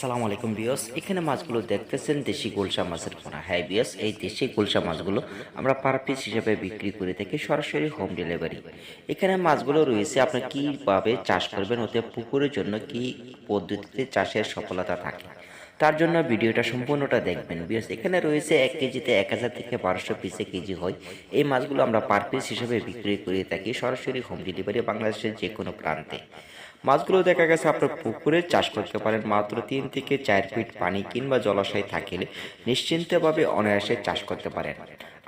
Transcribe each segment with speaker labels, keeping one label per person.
Speaker 1: আসসালামু আলাইকুম বিয়স এখানে মাছগুলো দেখতেছেন দেশি গোলসা মাছের পোনা। হ্যাঁ বিয়স এই দেশি গোলসা মাছগুলো আমরা পার পিস হিসেবে বিক্রি করে থাকি সরাসরি হোম ডেলিভারি এখানে মাছগুলো রয়েছে, আপনি কীভাবে চাষ করবেন, ওতে পুকুরের জন্য কি পদ্ধতিতে চাষের সফলতা থাকে, তার জন্য ভিডিওটা সম্পূর্ণটা দেখবেন। বিকজ এখানে রয়েছে এক কেজিতে এক হাজার থেকে বারোশো পিসে কেজি হয়। এই মাছগুলো আমরা পার পিস হিসেবে বিক্রি করে থাকি সরাসরি হোম ডেলিভারি বাংলাদেশের যে কোনো প্রান্তে। মাছগুলো দেখা গেছে আপনার পুকুরে চাষ করতে পারেন। মাত্র তিন থেকে চার ফিট পানি কিংবা জলাশয় থাকলে নিশ্চিন্তভাবে অনায়াসে চাষ করতে পারেন।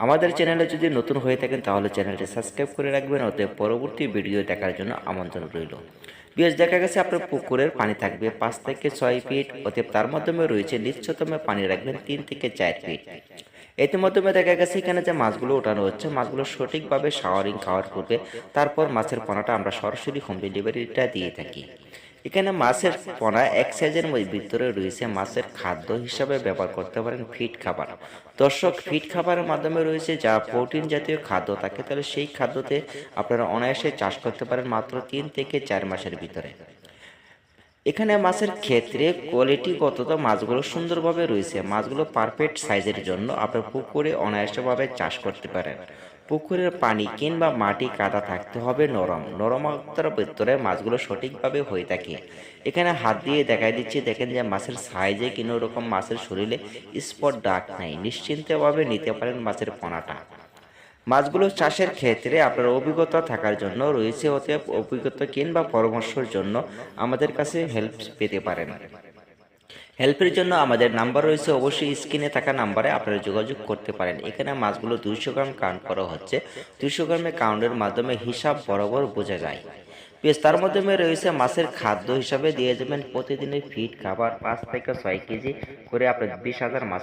Speaker 1: আমাদের চ্যানেলে যদি নতুন হয়ে থাকেন, তাহলে চ্যানেলটি সাবস্ক্রাইব করে রাখবেন। ওতে পরবর্তী ভিডিও দেখার জন্য আমন্ত্রণ রইল। বিয়াস দেখা গেছে, আপনার পুকুরের পানি থাকবে পাঁচ থেকে ছয় ফিট। অতএব তার মাধ্যমে রয়েছে নিশ্চতম পানি রাখবেন তিন থেকে চার ফিট। এতে মাধ্যমে দেখা গেছে এখানে যে মাছগুলো ওঠানো হচ্ছে, মাছগুলো সঠিকভাবে শাওয়ারিং খাওয়ার পূর্বে তারপর মাছের পোনাটা আমরা সরাসরি হোম ডেলিভারিটা দিয়ে থাকি। এখানে মাছের পোনা এক সাইজের ভিতরে রয়েছে মাছের খাদ্য হিসাবে ব্যবহার করতে পারেন ফিট খাবার। দর্শক ফিট খাবারের মাধ্যমে রয়েছে যা প্রোটিন জাতীয় খাদ্য থাকে তাহলে সেই খাদ্যতে আপনারা অনায়াসে চাষ করতে পারেন মাত্র তিন থেকে চার মাসের ভিতরে। এখানে মাছের ক্ষেত্রে কোয়ালিটিগত মাছগুলো সুন্দরভাবে রয়েছে। মাছগুলো পারফেক্ট সাইজের জন্য আপনার পুকুরে অনায়াসভাবে চাষ করতে পারেন। পুকুরের পানি কিংবা মাটি কাদা থাকতে হবে নরম। নরমতার ভিতরে মাছগুলো সঠিকভাবে হয়ে থাকে। এখানে হাত দিয়ে দেখাই দিচ্ছি, দেখেন যে মাছের সাইজে কোনো রকম মাছের শরীরে স্পট ডাক নাই। নিশ্চিন্তভাবে নিতে পারেন মাছের পোনাটা মাছগুলো চাষের ক্ষেত্রে আপনার অভিজ্ঞতা থাকার জন্য রয়েছে অতএব অভিজ্ঞতা কিংবা পরামর্শের জন্য আমাদের কাছে হেল্প পেতে পারেন। হেল্পের জন্য আমাদের নাম্বার রয়েছে, অবশ্যই স্ক্রিনে থাকা নাম্বারে আপনারা যোগাযোগ করতে পারেন। এখানে মাছগুলো দুইশো গ্রাম কাউন্ট করা হচ্ছে। দুইশো গ্রামের কাউন্টের মাধ্যমে হিসাব বরাবর বোঝা যায়। বেশ, তার মাধ্যমে রয়েছে মাছের খাদ্য হিসাবে দিয়ে যাবেন প্রতিদিনের ফিট খাবার পাঁচ থেকে ছয় কেজি করে আপনার বিশ হাজার মাছ